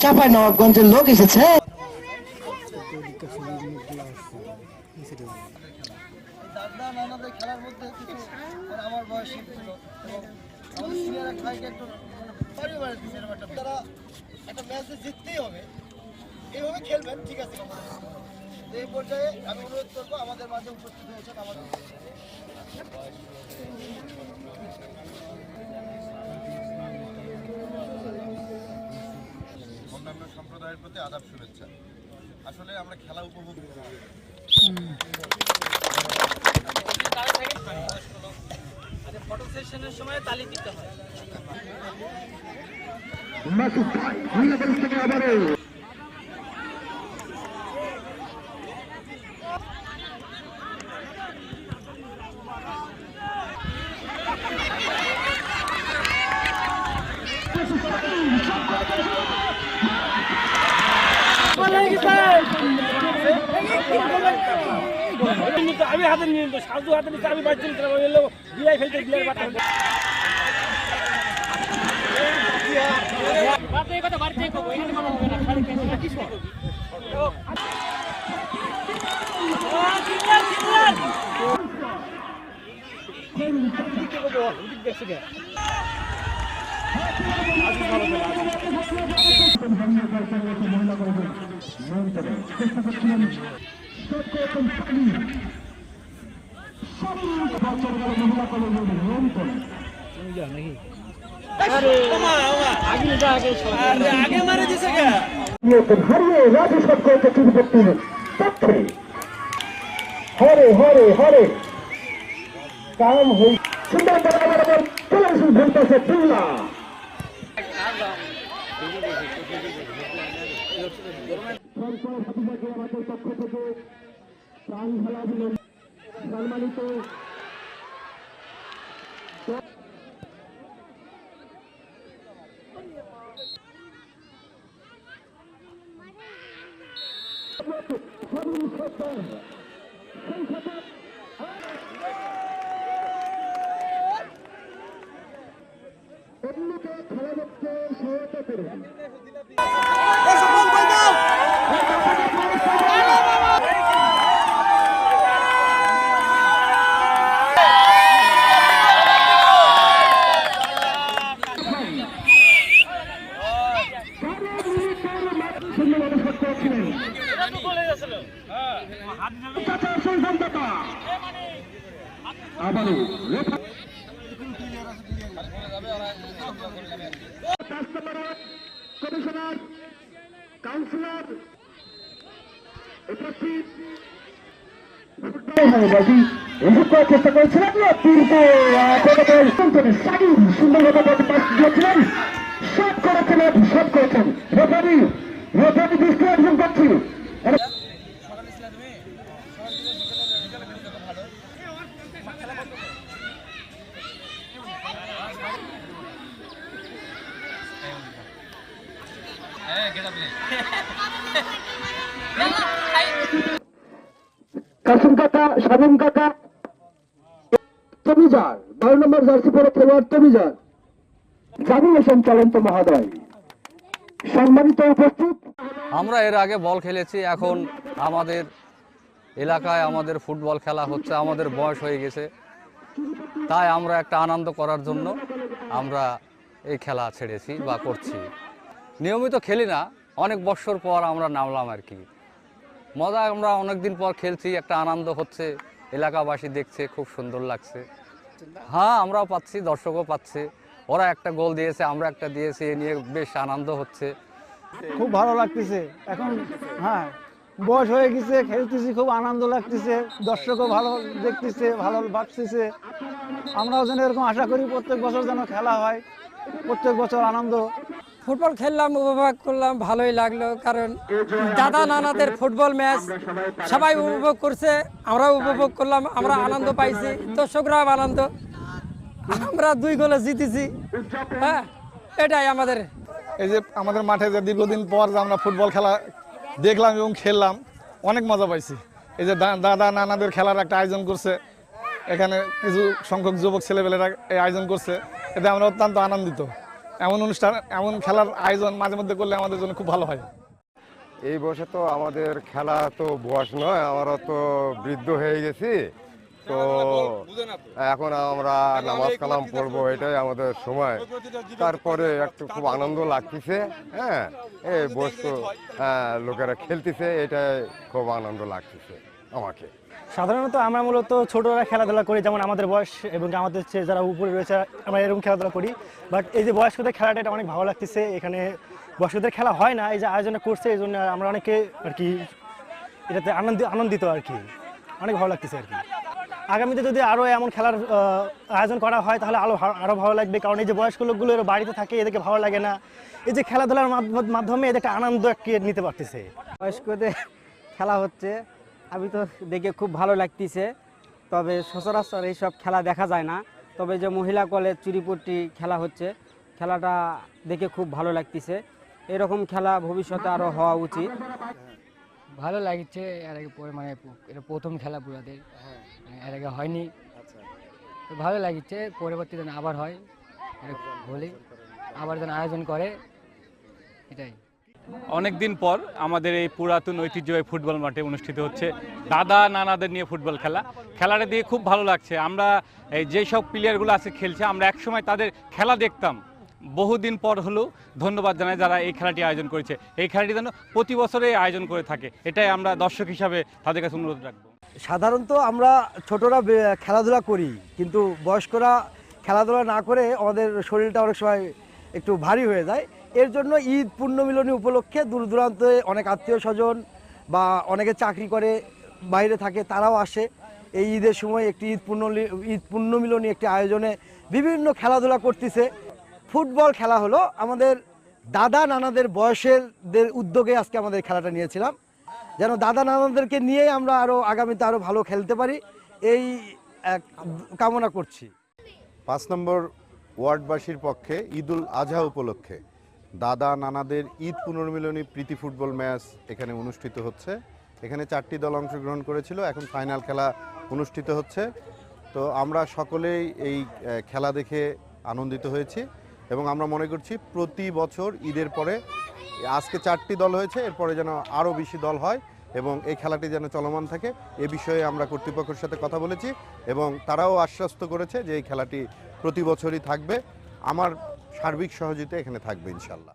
চাপাই নবাবগঞ্জের লোক এসেছে। এইভাবে খেলবেন ঠিক আছে এই পর্যায়ে আমি অনুরোধ করব আমাদের মাঝে উপস্থিত হয়েছেন আমাদের সম্প্রদায়ের প্রতি আদাব শুভেচ্ছা। আসলে আমরা খেলা উপভোগ ফটো আমি হাতে নিয়ে সাজু হাতে নিতে আমি বাড়ি চলে এলো বিয়াই ফেলতে বিয়ার বাতা কথা বাড়িতে হারিয়ে রাজু সত্য চতুর্বর্তীর পক্ষে হরে হরে হরে কাম হই সুন্দর বরাবর চলে আসুন ঘন্টাছে তুল্লা সরকার সম্মানিত অন্যকে খেলা দেখতে সহায়তা করুন আবারও কমিশনার কাউন্সিলর উপস্থিত। চেষ্টা করেছিলেন না? কিন্তু সাকিব সুন্দরভাবে দিয়েছিলেন। শট করেছিলেন শট করেছেন। রেফারি রেফারি দৃষ্টি অর্জন কাকা সাবন কাকা। তমিজার, বারো নম্বর জার্সি পরে খেলোয়াড় তমিজার। জামিল হোসেন চলন্ত মহোদয়। সম্মানিত উপস্থিত। আমরা এর আগে বল খেলেছি, এখন আমাদের এলাকায় আমাদের ফুটবল খেলা হচ্ছে, আমাদের বয়স হয়ে গেছে। তাই আমরা একটা আনন্দ করার জন্য আমরা এই খেলা ছেড়েছি বা করছি। নিয়মিত খেলি না, অনেক বছর পর আমরা নামলাম আর কি। মজা, আমরা অনেক দিন পর খেলছি, একটা আনন্দ হচ্ছে, এলাকাবাসী দেখছে, খুব সুন্দর লাগছে। হ্যাঁ আমরাও পাচ্ছি, দর্শকও পাচ্ছে। ওরা একটা গোল দিয়েছে, আমরা একটা দিয়েছি, এ নিয়ে বেশ আনন্দ হচ্ছে। খুব ভালো লাগতেছে। এখন হ্যাঁ বয়স হয়ে গেছে, খেলতেছি, খুব আনন্দ লাগতেছে, দর্শকও ভালো দেখতেছে, ভালো ভাবতেছে। আমরাও যেন এরকম আশা করি, প্রত্যেক বছর যেন খেলা হয়, প্রত্যেক বছর আনন্দ। ফুটবল খেললাম, উপভোগ করলাম, ভালোই লাগল। কারণ দাদা নানাদের ফুটবল ম্যাচ সবাই উপভোগ করছে, আমরাও উপভোগ করলাম, আমরা আনন্দ পাইছি। দর্শকরাও আনন্দ। আমরা দুই গোলে জিতেছি। হ্যাঁ এটাই আমাদের। এই যে আমাদের মাঠে যে দীর্ঘদিন পর যে আমরা ফুটবল খেলা দেখলাম এবং খেললাম, অনেক মজা পাইছি। এই যে দাদা নানাদের খেলার একটা আয়োজন করছে, এখানে কিছু সংখ্যক যুবক ছেলেপেলেরা এই আয়োজন করছে, এতে আমরা অত্যন্ত আনন্দিত। এমন অনুষ্ঠান এমন খেলার আয়োজন মাঝে মধ্যে করলে আমাদের জন্য খুব ভালো হয়। এই বয়সে তো আমাদের খেলা তো বয়স নয় আমরা তো বৃদ্ধ হয়ে গেছি তো এখন আমরা নামাজ কালাম পড়ব এটাই আমাদের সময়। তারপরে একটু খুব আনন্দ লাগতেছে হ্যাঁ এই বস্তু হ্যাঁ, লোকেরা খেলতেছে এটাই খুব আনন্দ লাগতেছে। আমাকে। সাধারণত আমরা মূলত ছোটরা খেলাধুলা করি যেমন আমাদের বয়স এবং আমাদের চেয়ে যারা উপরে রয়েছে আমরা এরকম খেলাধুলা করি। বাট এই যে বয়স্কদের খেলাটা এটা অনেক ভালো লাগতেছে। এখানে বয়স্কদের খেলা হয় না এই যে আয়োজন করছে এই জন্য আমরা অনেকে আর কি এটাতে আনন্দ আনন্দিত আর কি। অনেক ভালো লাগতেছে আর কি। আগামীতে যদি আরও এমন খেলার আয়োজন করা হয় তাহলে আরও আরও ভালো লাগবে। কারণ এই যে বয়স্ক লোকগুলো এরা বাড়িতে থাকে এদেরকে ভালো লাগে না। এই যে খেলাধুলার মাধ্য- মাধ্যমে এদেরকে আনন্দ একটি নিতে পারতেছে। বয়স্কদের খেলা হচ্ছে আমি তো দেখে খুব ভালো লাগতেছে তবে সচরাচর এইসব খেলা দেখা যায় না। তবে যে মহিলা কলেজ চুরিপট্টি খেলা হচ্ছে খেলাটা দেখে খুব ভালো লাগতেছে। এরকম খেলা ভবিষ্যতে আরও হওয়া উচিত। ভালো লাগছে এর আগে পরে মানে এটা প্রথম খেলা পুরাদের এর আগে হয়নি। তো ভালো লাগছে পরবর্তীতে যেন আবার হয় বলি আবার যেন আয়োজন করে এটাই। অনেক দিন পর আমাদের এই পুরাতন ঐতিহ্যবাহী ফুটবল মাঠে অনুষ্ঠিত হচ্ছে দাদা নানাদের নিয়ে ফুটবল খেলা। খেলাটা দিয়ে খুব ভালো লাগছে। আমরা এই যেসব প্লেয়ারগুলো আছে খেলছে, আমরা একসময় তাদের খেলা দেখতাম। বহুদিন পর হলেও ধন্যবাদ জানাই যারা এই খেলাটি আয়োজন করেছে। এই খেলাটি যেন প্রতি বছরে আয়োজন করে থাকে। এটাই আমরা দর্শক হিসাবে তাদের কাছে অনুরোধ রাখব। সাধারণত আমরা ছোটরা খেলাধুলা করি, কিন্তু বয়স্করা খেলাধুলা না করে আমাদের শরীরটা অনেক সময় একটু ভারী হয়ে যায়। এর জন্য ঈদ পূর্ণমিলনী উপলক্ষে দূর দূরান্তে অনেক আত্মীয় স্বজন বা অনেকে চাকরি করে, বাইরে থাকে, তারাও আসে। এই ঈদের সময় একটি ঈদ পূর্ণ ঈদ পূর্ণমিলনী একটি আয়োজনে বিভিন্ন খেলাধুলা করতেছে। ফুটবল খেলা হলো আমাদের দাদা নানাদের বয়সেরদের উদ্যোগে আজকে আমাদের খেলাটা নিয়েছিলাম। যেন দাদা নানাদেরকে নিয়ে আমরা আরও আগামীতে আরও ভালো খেলতে পারি, এই কামনা করছি। পাঁচ নম্বর ওয়ার্ডবাসীর পক্ষে ঈদুল আজহা উপলক্ষে দাদা নানাদের ঈদ পুনর্মিলনী প্রীতি ফুটবল ম্যাচ এখানে অনুষ্ঠিত হচ্ছে। এখানে চারটি দল অংশগ্রহণ করেছিল, এখন ফাইনাল খেলা অনুষ্ঠিত হচ্ছে। তো আমরা সকলেই এই খেলা দেখে আনন্দিত হয়েছি এবং আমরা মনে করছি প্রতি বছর ঈদের পরে আজকে চারটি দল হয়েছে, এরপরে যেন আরও বেশি দল হয় এবং এই খেলাটি যেন চলমান থাকে, এ বিষয়ে আমরা কর্তৃপক্ষের সাথে কথা বলেছি এবং তারাও আশ্বস্ত করেছে যে এই খেলাটি প্রতি বছরই থাকবে। আমার সার্বিক সহযোগিতা এখানে থাকবে ইনশাল্লাহ।